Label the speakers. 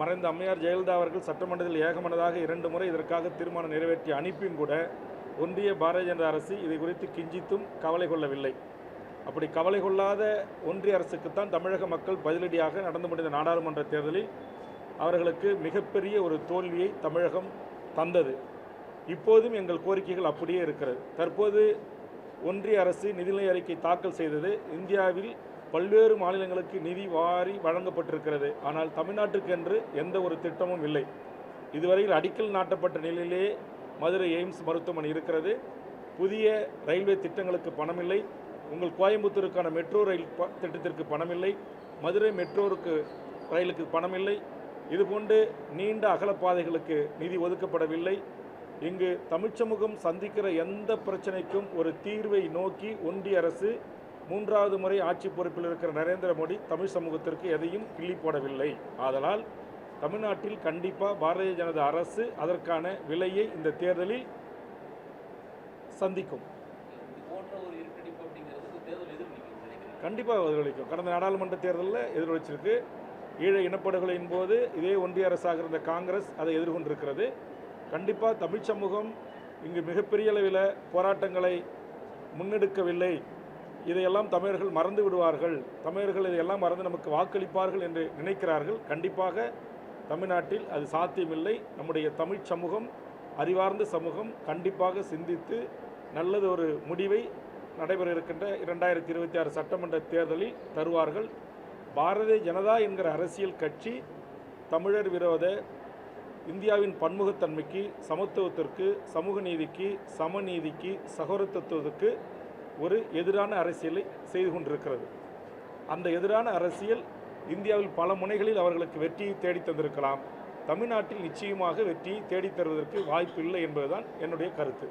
Speaker 1: மறைந்த அம்மையார் ஜெயலலிதா அவர்கள் சட்டமன்றத்தில் ஏகமனதாக இரண்டு முறை இதற்காக தீர்மானம் நிறைவேற்றி அனுப்பியும் கூட ஒன்றிய பாரதிய ஜனதா அரசு இதை குறித்து கிஞ்சித்தும் கவலை கொள்ளவில்லை. அப்படி கவலை கொள்ளாத ஒன்றிய அரசுக்குத்தான் தமிழக மக்கள் பதிலடியாக நடந்து முடிந்த நாடாளுமன்ற தேர்தலில் அவர்களுக்கு மிகப்பெரிய ஒரு தோல்வியை தமிழகம் தந்தது. இப்போதும் எங்கள் கோரிக்கைகள் அப்படியே இருக்கிறது. தற்போது ஒன்றிய அரசு நிதிநிலை அறிக்கை தாக்கல் செய்தது இந்தியாவில் பல்வேறு மாநிலங்களுக்கு நிதி வாரி வழங்கப்பட்டிருக்கிறது. ஆனால் தமிழ்நாட்டுக்கென்று எந்த ஒரு திட்டமும் இல்லை. இதுவரையில் அடிக்கல் நாட்டப்பட்ட நிலையிலே மதுரை எய்ம்ஸ் மருத்துவமனை இருக்கிறது. புதிய ரயில்வே திட்டங்களுக்கு பணமில்லை. உங்கள் கோயம்புத்தூருக்கான மெட்ரோ ரயில் ப- திட்டத்திற்கு பணமில்லை. மதுரை மெட்ரோருக்கு ரயிலுக்கு பணமில்லை. இதுபோன்று நீண்ட அகலப்பாதைகளுக்கு நிதி ஒதுக்கப்படவில்லை. இங்கு தமிழ்ச்சமூகம் சந்திக்கிற எந்த பிரச்சனைக்கும் ஒரு தீர்வை நோக்கி ஒன்றிய அரசு மூன்றாவது முறை ஆட்சி பொறுப்பில் இருக்கிற நரேந்திர மோடி தமிழ் சமூகத்திற்கு எதையும் கிள்ளி போடவில்லை. ஆதலால் தமிழ்நாட்டில் கண்டிப்பாக பாரதிய ஜனதா அரசு அதற்கான விலையை இந்த தேர்தலில் சந்திக்கும். கண்டிப்பாக எதிரொலிக்கும். கடந்த நாடாளுமன்ற தேர்தலில் எதிரொலிச்சிருக்கு. ஈழ இனப்படுகொலையின் போது இதே ஒன்றிய அரசாக இருந்த காங்கிரஸ் அதை எதிர்கொண்டிருக்கிறது. கண்டிப்பாக தமிழ் சமூகம் இங்கு மிகப்பெரிய அளவில் போராட்டங்களை முன்னெடுக்கவில்லை. இதையெல்லாம் தமிழர்கள் மறந்து விடுவார்கள். தமிழர்கள் இதையெல்லாம் மறந்து நமக்கு வாக்களிப்பார்கள் என்று நினைக்கிறார்கள். கண்டிப்பாக தமிழ்நாட்டில் அது சாத்தியமில்லை. நம்முடைய தமிழ் சமூகம் அறிவார்ந்த சமூகம் கண்டிப்பாக சிந்தித்து நல்லது ஒரு முடிவை நடைபெற இருக்கின்ற இரண்டாயிரத்தி இருபத்தி ஆறு சட்டமன்ற தேர்தலில் தருவார்கள். பாரதிய ஜனதா என்கிற அரசியல் கட்சி தமிழர் விரோத இந்தியாவின் பன்முகத்தன்மைக்கு சமத்துவத்திற்கு சமூக நீதிக்கு சமநீதிக்கு சகோதரத்துவத்துக்கு ஒரு எதிரான அரசியலை செய்து கொண்டிருக்கிறது. அந்த எதிரான அரசியல் இந்தியாவில் பல முனைகளில் அவர்களுக்கு வெற்றியை தேடி தந்திருக்கலாம். தமிழ்நாட்டில் நிச்சயமாக வெற்றியை தேடித்தருவதற்கு வாய்ப்பு இல்லை என்பதுதான் என்னுடைய கருத்து.